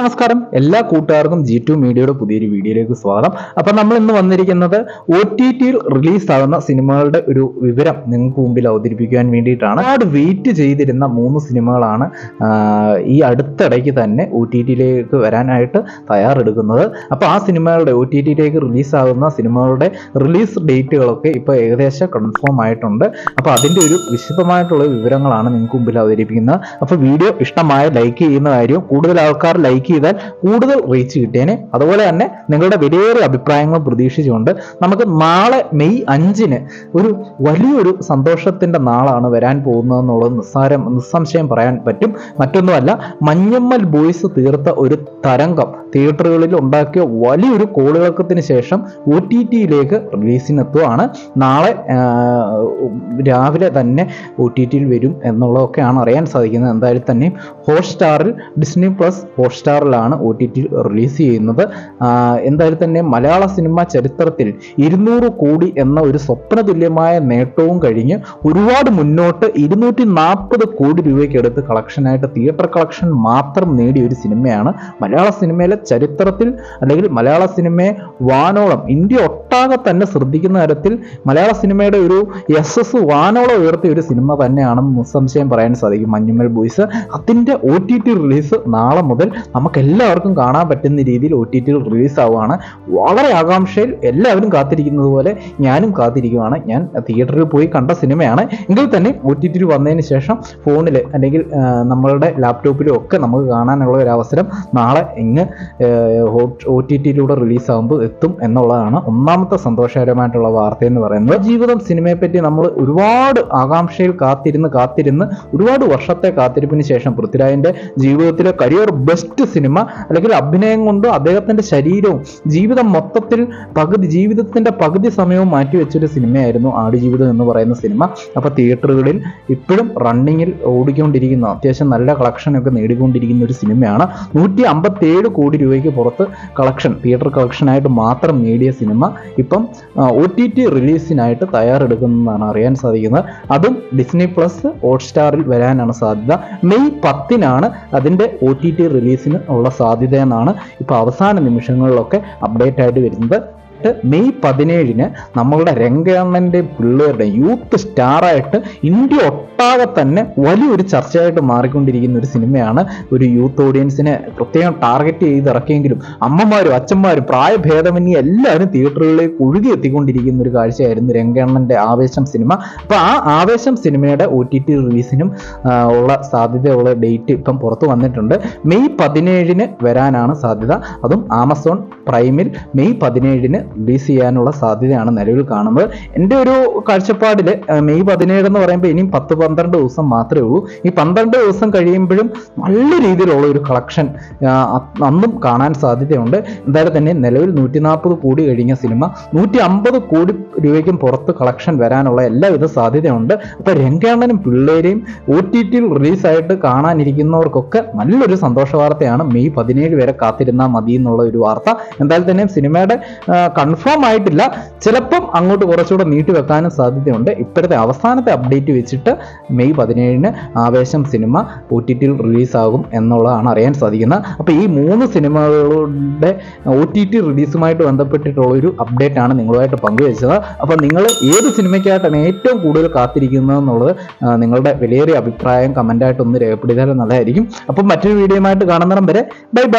നമസ്കാരം. എല്ലാ കൂട്ടുകാർക്കും ജി ടു മീഡിയയുടെ പുതിയൊരു വീഡിയോയിലേക്ക് സ്വാഗതം. അപ്പൊ നമ്മൾ ഇന്ന് വന്നിരിക്കുന്നത് ഒ ടി ടിയിൽ റിലീസാകുന്ന സിനിമകളുടെ ഒരു വിവരം നിങ്ങൾക്ക് മുമ്പിൽ അവതരിപ്പിക്കാൻ വേണ്ടിയിട്ടാണ്. ഒരുപാട് വെയിറ്റ് ചെയ്തിരുന്ന മൂന്ന് സിനിമകളാണ് ഈ അടുത്തിടയ്ക്ക് തന്നെ ഒ ടി ടിയിലേക്ക് വരാനായിട്ട് തയ്യാറെടുക്കുന്നത്. അപ്പോൾ ആ സിനിമകളുടെ ഒ ടി ടിയിലേക്ക് റിലീസാകുന്ന സിനിമകളുടെ റിലീസ് ഡേറ്റുകളൊക്കെ ഇപ്പോൾ ഏകദേശം കൺഫേം ആയിട്ടുണ്ട്. അപ്പോൾ അതിന്റെ ഒരു വിശദമായിട്ടുള്ള വിവരങ്ങളാണ് നിങ്ങൾക്ക് മുമ്പിൽ അവതരിപ്പിക്കുന്നത്. അപ്പോൾ വീഡിയോ ഇഷ്ടമായ ലൈക്ക് ചെയ്യുന്ന കാര്യവും കൂടുതൽ ആൾക്കാർ ലൈക്ക് ചെയ്താൽ കൂടുതൽ റീച്ച് കിട്ടിയേനെ. അതുപോലെ തന്നെ നിങ്ങളുടെ വിലയേറിയ അഭിപ്രായങ്ങൾ പ്രതീക്ഷിച്ചുകൊണ്ട് നമുക്ക് നാളെ മെയ് അഞ്ചിന് ഒരു വലിയൊരു സന്തോഷത്തിന്റെ നാളാണ് വരാൻ പോകുന്നതെന്നുള്ളത് നിസ്സാരം നിസ്സംശയം പറയാൻ പറ്റും. മറ്റൊന്നുമല്ല മഞ്ഞമ്മൽ ബോയ്സ് തീർത്ത ഒരു തരംഗം തിയേറ്ററുകളിൽ ഉണ്ടാക്കിയ വലിയൊരു കോളിളക്കത്തിന് ശേഷം ഒ ടി ടിയിലേക്ക് റിലീസിനെത്തുകയാണ് നാളെ രാവിലെ തന്നെ ഒ ടി ടിയിൽ വരും എന്നുള്ളതൊക്കെയാണ് അറിയാൻ സാധിക്കുന്നത്. എന്തായാലും തന്നെയും ഹോട്ട്സ്റ്റാറിൽ ഡിസ്നി പ്ലസ് ഹോട്ട്സ്റ്റാറിലാണ് ഒ ടി ടി റിലീസ് ചെയ്യുന്നത്. എന്തായാലും തന്നെ മലയാള സിനിമ ചരിത്രത്തിൽ ഇരുന്നൂറ് കോടി എന്ന ഒരു സ്വപ്ന തുല്യമായ നേട്ടവും കഴിഞ്ഞ് ഒരുപാട് മുന്നോട്ട് ഇരുന്നൂറ്റി നാൽപ്പത് കോടി രൂപയ്ക്ക് എടുത്ത് കളക്ഷനായിട്ട് തിയേറ്റർ കളക്ഷൻ മാത്രം നേടിയ ഒരു സിനിമയാണ് മലയാള സിനിമയിലെ ചരിത്രത്തിൽ അല്ലെങ്കിൽ മലയാള സിനിമയെ വാനോളം ഇന്ത്യ ഒട്ടാകെ തന്നെ ശ്രദ്ധിക്കുന്ന തരത്തിൽ മലയാള സിനിമയുടെ ഒരു എസ് എസ് വാനോളം ഉയർത്തിയ ഒരു സിനിമ തന്നെയാണെന്ന് നിസ്സംശയം പറയാൻ സാധിക്കും മഞ്ഞുമൽ ബോയ്സ്. അതിന്റെ ഒ ടി ടി റിലീസ് നാളെ മുതൽ നമുക്ക് എല്ലാവർക്കും കാണാൻ പറ്റുന്ന രീതിയിൽ ഒ ടി ടിയിൽ റിലീസ് ആവുകയാണ് വളരെ ആകാംക്ഷയിൽ എല്ലാവരും കാത്തിരിക്കുന്നത് പോലെ ഞാനും കാത്തിരിക്കുകയാണ്. ഞാൻ തിയേറ്ററിൽ പോയി കണ്ട സിനിമയാണ്. എങ്കിൽ തന്നെ ഒ ടി ടിയിൽ വന്നതിന് ശേഷം ഫോണിൽ അല്ലെങ്കിൽ നമ്മളുടെ ലാപ്ടോപ്പിലും ഒക്കെ നമുക്ക് കാണാനുള്ള ഒരു അവസരം നാളെ ഇങ്ങ് ഒ ടി ടിയിലൂടെ റിലീസാകുമ്പോൾ എത്തും എന്നുള്ളതാണ് ഒന്നാമത്തെ സന്തോഷകരമായിട്ടുള്ള വാർത്ത എന്ന് പറയുന്നത്. ജീവിതം സിനിമയെ പറ്റി നമ്മൾ ഒരുപാട് ആകാംക്ഷയിൽ കാത്തിരുന്ന് കാത്തിരുന്ന് ഒരുപാട് വർഷത്തെ കാത്തിരിപ്പിന് ശേഷം പൃഥ്വിരാജിന്റെ ജീവിതത്തിലെ കരിയർ ബെസ്റ്റ് സിനിമ അല്ലെങ്കിൽ അഭിനയം കൊണ്ടോ അദ്ദേഹത്തിന്റെ ശരീരവും ജീവിതം മൊത്തത്തിൽ പകുതി ജീവിതത്തിന്റെ പകുതി സമയവും മാറ്റിവെച്ചൊരു സിനിമയായിരുന്നു ആടുജീവിതം എന്ന് പറയുന്ന സിനിമ. അപ്പോൾ തിയേറ്ററുകളിൽ ഇപ്പോഴും റണ്ണിങ്ങിൽ ഓടിക്കൊണ്ടിരിക്കുന്ന അത്യാവശ്യം നല്ല കളക്ഷൻ ഒക്കെ നേടിക്കൊണ്ടിരിക്കുന്ന ഒരു സിനിമയാണ്. നൂറ്റി അമ്പത്തേഴ് കോടി രൂപയ്ക്ക് പുറത്ത് കളക്ഷൻ തിയേറ്റർ കളക്ഷനായിട്ട് മാത്രം നേടിയ സിനിമ. ഇപ്പം ഒ ടി ടി റിലീസിനായിട്ട് തയ്യാറെടുക്കുന്നതാണ് അറിയാൻ സാധിക്കുന്നത്. അതും ഡിസ്നി പ്ലസ് ഹോട്ട്സ്റ്റാറിൽ വരാനാണ് സാധ്യത. മെയ് പത്തിനാണ് അതിന്റെ ഒ ടി ടി റിലീസിന് ഉള്ള സാധ്യത എന്നാണ് ഇപ്പോൾ അവസാന നിമിഷങ്ങളിലൊക്കെ അപ്ഡേറ്റ് ആയിട്ട് വരുന്നത്. ട്ട് മെയ് പതിനേഴിന് നമ്മളുടെ രംഗണ്ണന്റെ പിള്ളേരുടെ യൂത്ത് സ്റ്റാറായിട്ട് ഇന്ത്യ ഒട്ടാകെ തന്നെ വലിയൊരു ചർച്ചയായിട്ട് മാറിക്കൊണ്ടിരിക്കുന്ന ഒരു സിനിമയാണ് ഒരു യൂത്ത് ഓഡിയൻസിനെ പ്രത്യേകം ടാർഗറ്റ് ചെയ്ത് ഇറക്കിയെങ്കിലും അമ്മമാരും അച്ഛന്മാരും പ്രായഭേദമന്യേ എല്ലാവരും തിയേറ്ററുകളിലേക്ക് ഒഴുകി എത്തിക്കൊണ്ടിരിക്കുന്ന ഒരു കാഴ്ചയായിരുന്നു രംഗണ്ണന്റെ ആവേശം സിനിമ. അപ്പോൾ ആ ആവേശം സിനിമയുടെ ഒ ടി ടി റിലീസിനും ഉള്ള സാധ്യതയുള്ള ഡേറ്റ് ഇപ്പം പുറത്ത് വന്നിട്ടുണ്ട്. മെയ് പതിനേഴിന് വരാനാണ് സാധ്യത. അതും ആമസോൺ പ്രൈമിൽ മെയ് പതിനേഴിന് റിലീസ് ചെയ്യാനുള്ള സാധ്യതയാണ് നിലവിൽ കാണുന്നത്. എന്റെ ഒരു കാഴ്ചപ്പാടിൽ മെയ് പതിനേഴ് എന്ന് പറയുമ്പോൾ ഇനിയും പത്ത് പന്ത്രണ്ട് ദിവസം മാത്രമേ ഉള്ളൂ. ഈ പന്ത്രണ്ട് ദിവസം കഴിയുമ്പോഴും നല്ല രീതിയിലുള്ള ഒരു കളക്ഷൻ അന്നും കാണാൻ സാധ്യതയുണ്ട്. എന്തായാലും തന്നെ നിലവിൽ നൂറ്റി നാൽപ്പത് കോടി കഴിഞ്ഞ സിനിമ നൂറ്റി അമ്പത് കോടി രൂപയ്ക്കും പുറത്ത് കളക്ഷൻ വരാനുള്ള എല്ലാവിധ സാധ്യതയുണ്ട്. അപ്പോൾ രംഗാണ്ണനും പിള്ളേരെയും ഒ ടി ടിയിൽ റിലീസായിട്ട് കാണാനിരിക്കുന്നവർക്കൊക്കെ നല്ലൊരു സന്തോഷ വാർത്തയാണ് മെയ് പതിനേഴ് വരെ കാത്തിരുന്നാൽ മതി എന്നുള്ള ഒരു വാർത്ത. എന്തായാലും തന്നെ സിനിമയുടെ കൺഫേം ആയിട്ടില്ല. ചിലപ്പം അങ്ങോട്ട് കുറച്ചുകൂടെ നീട്ടി വെക്കാനും സാധ്യതയുണ്ട്. ഇപ്പോഴത്തെ അവസാനത്തെ അപ്ഡേറ്റ് വെച്ചിട്ട് മെയ് പതിനേഴിന് ആവേശം സിനിമ ഒ ടി ടിയിൽ റിലീസാകും എന്നുള്ളതാണ് അറിയാൻ സാധിക്കുന്നത്. അപ്പോൾ ഈ മൂന്ന് സിനിമകളുടെ ഒ ടി ടി റിലീസുമായിട്ട് ബന്ധപ്പെട്ടിട്ടുള്ള ഒരു അപ്ഡേറ്റ് ആണ് നിങ്ങളുമായിട്ട് പങ്കുവച്ചത്. അപ്പോൾ നിങ്ങൾ ഏത് സിനിമയ്ക്കായിട്ടാണ് ഏറ്റവും കൂടുതൽ കാത്തിരിക്കുന്നത് എന്നുള്ളത് നിങ്ങളുടെ വിലയേറിയ അഭിപ്രായം കമന്റായിട്ട് ഒന്ന് നല്ലതായിരിക്കും. അപ്പം മറ്റൊരു വീഡിയോയുമായിട്ട് കാണുന്നിടം വരെ ബൈ ബൈ